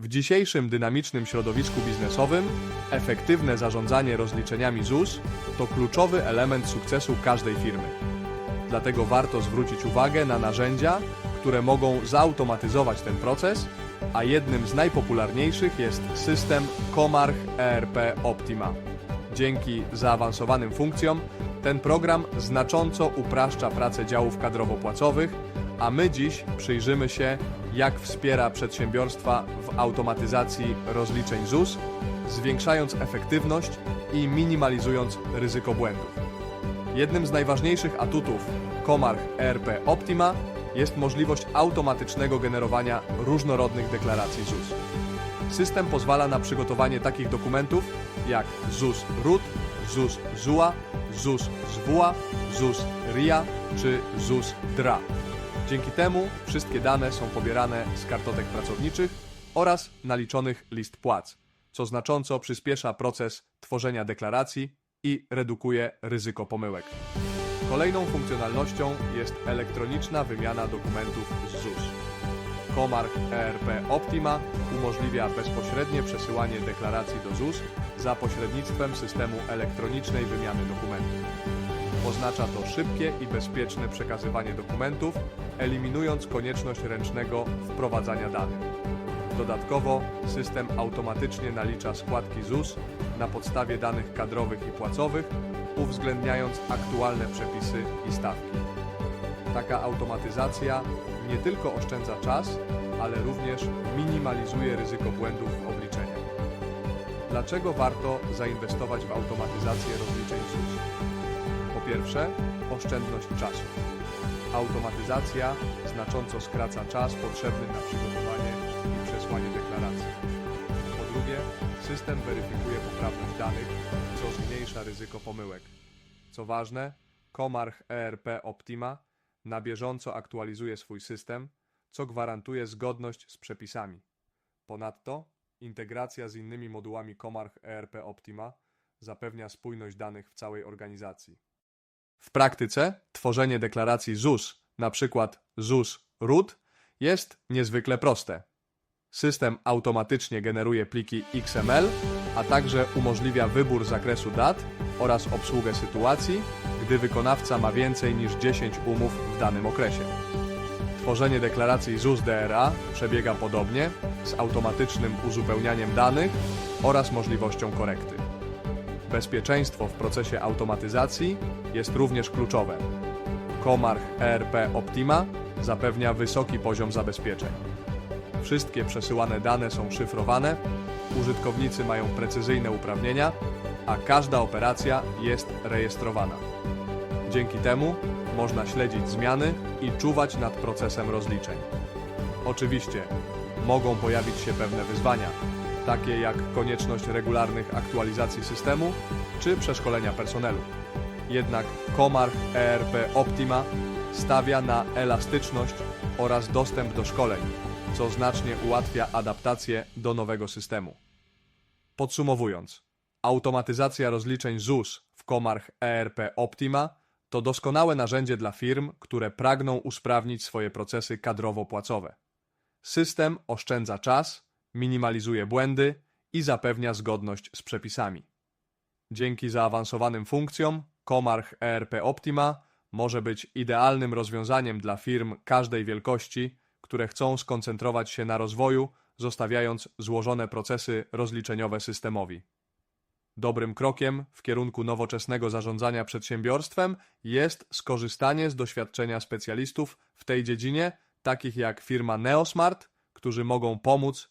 W dzisiejszym dynamicznym środowisku biznesowym efektywne zarządzanie rozliczeniami ZUS to kluczowy element sukcesu każdej firmy. Dlatego warto zwrócić uwagę na narzędzia, które mogą zautomatyzować ten proces, a jednym z najpopularniejszych jest system Comarch ERP Optima. Dzięki zaawansowanym funkcjom ten program znacząco upraszcza pracę działów kadrowo-płacowych, a my dziś przyjrzymy się, jak wspiera przedsiębiorstwa w automatyzacji rozliczeń ZUS, zwiększając efektywność i minimalizując ryzyko błędów. Jednym z najważniejszych atutów Comarch ERP Optima jest możliwość automatycznego generowania różnorodnych deklaracji ZUS. System pozwala na przygotowanie takich dokumentów jak ZUS RUT, ZUS ZUA, ZUS ZWA, ZUS RIA czy ZUS DRA. Dzięki temu wszystkie dane są pobierane z kartotek pracowniczych oraz naliczonych list płac, co znacząco przyspiesza proces tworzenia deklaracji i redukuje ryzyko pomyłek. Kolejną funkcjonalnością jest elektroniczna wymiana dokumentów z ZUS. Comarch ERP Optima umożliwia bezpośrednie przesyłanie deklaracji do ZUS za pośrednictwem systemu elektronicznej wymiany dokumentów. Oznacza to szybkie i bezpieczne przekazywanie dokumentów, eliminując konieczność ręcznego wprowadzania danych. Dodatkowo system automatycznie nalicza składki ZUS na podstawie danych kadrowych i płacowych, uwzględniając aktualne przepisy i stawki. Taka automatyzacja nie tylko oszczędza czas, ale również minimalizuje ryzyko błędów w obliczeniach. Dlaczego warto zainwestować w automatyzację rozliczeń ZUS? Pierwsze, oszczędność czasu. Automatyzacja znacząco skraca czas potrzebny na przygotowanie i przesłanie deklaracji. Po drugie, system weryfikuje poprawność danych, co zmniejsza ryzyko pomyłek. Co ważne, Comarch ERP Optima na bieżąco aktualizuje swój system, co gwarantuje zgodność z przepisami. Ponadto integracja z innymi modułami Comarch ERP Optima zapewnia spójność danych w całej organizacji. W praktyce tworzenie deklaracji ZUS, np. ZUS RUT, jest niezwykle proste. System automatycznie generuje pliki XML, a także umożliwia wybór zakresu dat oraz obsługę sytuacji, gdy wykonawca ma więcej niż 10 umów w danym okresie. Tworzenie deklaracji ZUS DRA przebiega podobnie z automatycznym uzupełnianiem danych oraz możliwością korekty. Bezpieczeństwo w procesie automatyzacji jest również kluczowe. Comarch ERP Optima zapewnia wysoki poziom zabezpieczeń. Wszystkie przesyłane dane są szyfrowane, użytkownicy mają precyzyjne uprawnienia, a każda operacja jest rejestrowana. Dzięki temu można śledzić zmiany i czuwać nad procesem rozliczeń. Oczywiście mogą pojawić się pewne wyzwania, takie jak konieczność regularnych aktualizacji systemu czy przeszkolenia personelu. Jednak Comarch ERP Optima stawia na elastyczność oraz dostęp do szkoleń, co znacznie ułatwia adaptację do nowego systemu. Podsumowując, automatyzacja rozliczeń ZUS w Comarch ERP Optima to doskonałe narzędzie dla firm, które pragną usprawnić swoje procesy kadrowo-płacowe. System oszczędza czas, minimalizuje błędy i zapewnia zgodność z przepisami. Dzięki zaawansowanym funkcjom Comarch ERP Optima może być idealnym rozwiązaniem dla firm każdej wielkości, które chcą skoncentrować się na rozwoju, zostawiając złożone procesy rozliczeniowe systemowi. Dobrym krokiem w kierunku nowoczesnego zarządzania przedsiębiorstwem jest skorzystanie z doświadczenia specjalistów w tej dziedzinie, takich jak firma Neosmart, którzy mogą pomóc